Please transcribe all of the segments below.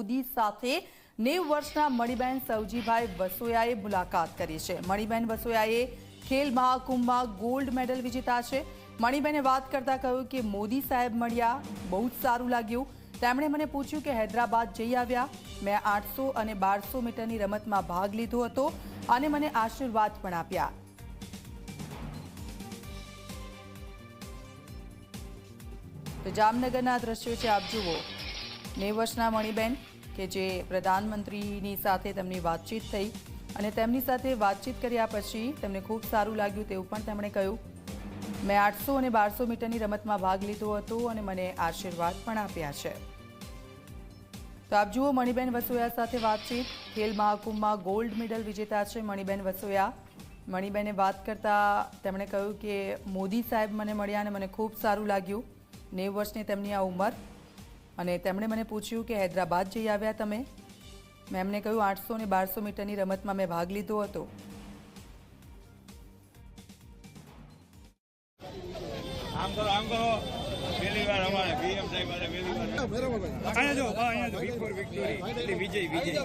મોદી સાથે નેવ વર્ષના મણિબેન સવજીભાઈ વસોયાએ મુલાકાત કરી છે. મણિબેન વસોયાએ ખેલ મહાકુંભમાં ગોલ્ડ મેડલ વિજેતા છે. મણિબેને વાત કરતા કહ્યું કે મોદી સાહેબ મળ્યા, બહુ જ સારું લાગ્યું. તેમણે મને પૂછ્યું કે હૈદરાબાદ જઈ આવ્યા. મેં આઠસો અને બારસો મીટરની રમતમાં ભાગ લીધો હતો અને મને આશીર્વાદ પણ આપ્યા. તો જામનગરના દ્રશ્યો છે, આપ જુઓ. નેવ વર્ષના મણિબેન, કે જે પ્રધાનમંત્રીની સાથે તેમની વાતચીત થઈ અને તેમની સાથે વાતચીત કર્યા પછી તેમને ખૂબ સારું લાગ્યું તેવું પણ તેમણે કહ્યું. મેં આઠસો અને બારસો મીટરની રમતમાં ભાગ લીધો હતો અને મને આશીર્વાદ પણ આપ્યા છે. તો આપ જુઓ મણિબેન વસોયા સાથે વાતચીત. ખેલ મહાકુંભમાં ગોલ્ડ મેડલ વિજેતા છે મણિબેન વસોયા. મણિબેને વાત કરતા તેમણે કહ્યું કે મોદી સાહેબ મને મળ્યા અને મને ખૂબ સારું લાગ્યું. નેવ વર્ષની તેમની આ ઉંમર. અને તેમણે મને પૂછ્યું કે હૈદરાબાદ જઈ આવ્યા તમે? મેં એમને કહ્યું આઠસો ને બારસો મીટરની રમતમાં મેં ભાગ લીધો હતો. આમ કરો આમ કરો. પહેલી વાર અમારે પીએમ સાહેબ વાળા પહેલી વાર અહીંયા જો અહીંયા જો બિફોર વિક્ટોરી એટલે વિજય વિજય.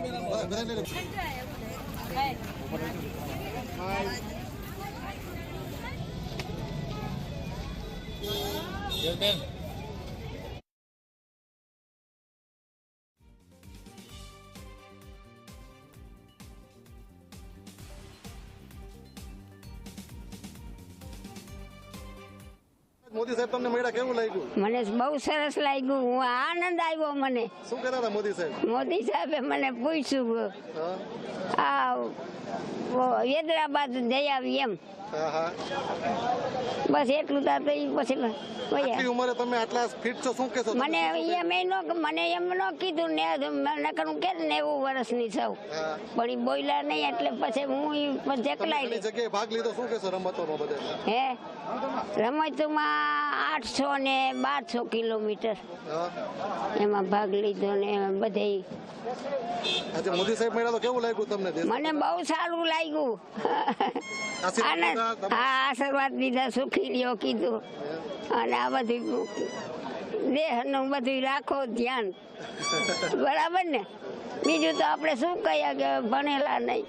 મોદી સાહેબ તમને મળ્યા કેવું લાગ્યું? મને બહુ સરસ લાગ્યું. હું આનંદ આવ્યો મને. શું કર્યા હતા મોદી સાહેબ? મોદી સાહેબે મને પૂછ્યું આ હૈદરાબાદ જઈ આવી એમ. બસ એટલું તાર તો ઈ પછી ઉંમરે તમે આટલા ફિટ છો શું કહેશો મને એમ નો મને એમ નો કીધું ને મને કરું કે નેવું વર્ષની હા. પણ બોલ્યા નહીં એટલે પછી હું જકલાઈ જગ્યાએ ભાગ લીધો શું કહેશો રમતોનો બધે? હે? રમતમાં આઠસો ને બારસો કિલોમીટર. એમાં ભાગ લીધો ને બધે મોદી સાહેબ મળ્યા તો કેવું લાગ્યું તમને મને બહુ સારું લાગ્યું. આનંદ હા આશીર્વાદ દીધા, સુખી લ્યો કીધું. અને આ બધું દેહનું બધું રાખો ધ્યાન. બરાબર ને? બીજું તો આપણે શું કહીએ કે ભણેલા નહીં.